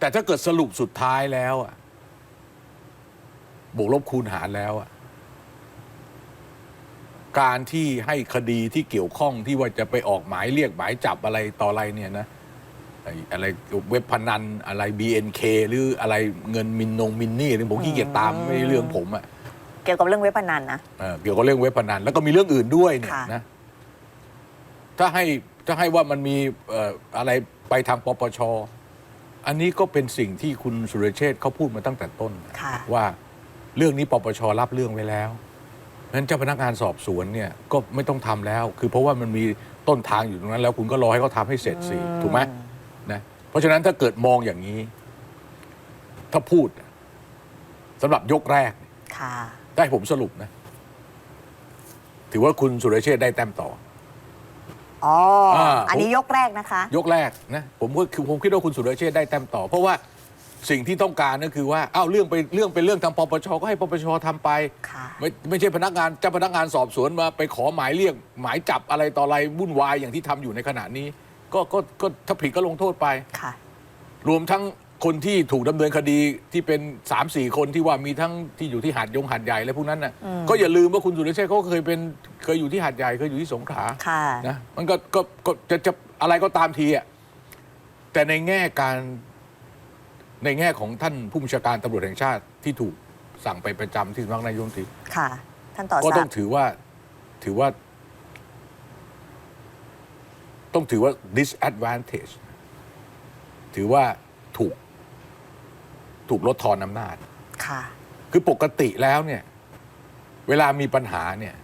แต่ถ้าเกิดสรุปสุดท้ายแล้วอะบวกลบคูณหารแล้วอะการที่ให้คดีที่เกี่ยวข้องที่ว่าจะไปออกหมายเรียกหมายจับอะไรต่ออะไรเนี่ยนะไอ้อะไรเว็บพนันอะไร BNK หรืออะไรเงินมินนงมินนี่หรือผมขี้เกียจตามไม่ใช่เรื่องผมอะเกี่ยวกับเรื่องเว็บพนันนะเอ่อเกี่ยวกับเรื่องเว็บพนันแล้วก็มีเรื่องอื่นด้วยเนี่ยค่ะ นะถ้าให้ถ้าให้ว่ามันมีเอ่ออะไรไปทางปปช อันนี้ก็เป็นสิ่งที่คุณสุรเชษฐ์เขาพูดมาตั้งแต่ต้น ค่ะ ว่าเรื่องนี้ปปชรับเรื่องไว้แล้วนั้นเจ้าพนักงานสอบสวนเนี่ยก็ไม่ต้องทำแล้ว คือเพราะว่ามันมีต้นทางอยู่ตรงนั้น แล้วคุณก็รอให้เขาทำให้เสร็จสิถูกไหมนะเพราะฉะนั้นถ้าเกิดมองอย่างนี้ ถ้าพูดสำหรับยกแรก ค่ะ ได้ผมสรุปนะ ถือว่าคุณสุรเชษฐ์ได้แต้มต่อ อ๋ออ่าอันนี้ยกแรกนะคะ ยกแรกนะผมก็คือผมคิดว่าคุณสุรเชษฐ์ได้แต้มต่อ เพราะว่าสิ่งที่ต้องการก็คือว่าอ้าวเรื่องไปเรื่องเป็นเรื่องทางปปชก็ให้ปปชทำไป ค่ะ ไม่ไม่ใช่พนักงานเจ้าพนักงานสอบสวนมาไปขอหมายเรียก หมายจับอะไรต่ออะไรวุ่นวายอย่างที่ทำอยู่ในขณะนี้ ก็ก็ก็ถ้าผิดก็ลงโทษไป ค่ะ รวมทั้งคนที่ถูกดำเนินคดีที่เป็น3ามสี่คนที่ว่ามีทั้งที่อยู่ที่หาดยงหาดใหญ่และพวกนั้นน่ะอืมก็อย่าลืมว่าคุณสุรเชษฐ์เขาก็เคยเป็น เคยอยู่ที่หาดใหญ่เคยอยู่ที่สงขลาค่ะ นะมันก็ก็ก็จะจะอะไรก็ตามทีอะแต่ในแง่การในแง่ของท่านผู้บัญชาการตำรวจแห่งชาติที่ถูกสั่งไปประจำที่สำนักนายกรัฐมนตรี ค่ะ ท่านต่อก็ศัต้อกงดิ์ถือว่าถือว่า ต้องถือว่า disadvantage ถือว่าถูก ถูกลดทอนอำนาจ ค่ะ คือปกติแล้วเนี่ย เวลามีปัญหาเนี่ย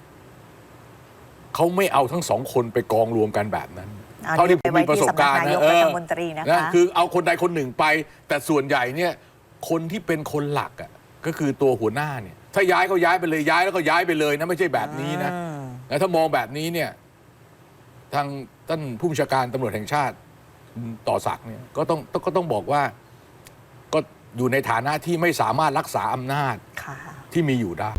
เขาไม่เอาทั้งสองคนไปกองรวมกันแบบนั้นเอาเท่าที่ผมไปไว้มีประสบการณ์ที่นะสำนักนายกเออรัฐมนตรีนะคะนะคือเอาคนใดคนหนึ่งไป แต่ส่วนใหญ่เนี่ยคนที่เป็นคนหลักอะก็คือตัวหัวหน้าเนี่ยถ้าย้ายก็ย้ายไปเลยย้ายแล้วก็ย้ายไปเลยนะไม่ใช่แบบนี้นะอืมแล้วถ้ามองแบบนี้เนี่ยทางท่านผู้บัญชาการตำรวจแห่งชาติคุณต่อศักดิ์เนี่ยก็ต้องก็ต้องบอกว่าก็อยู่ในฐานะที่ไม่สามารถรักษาอำนาจค่ะที่มีอยู่ได้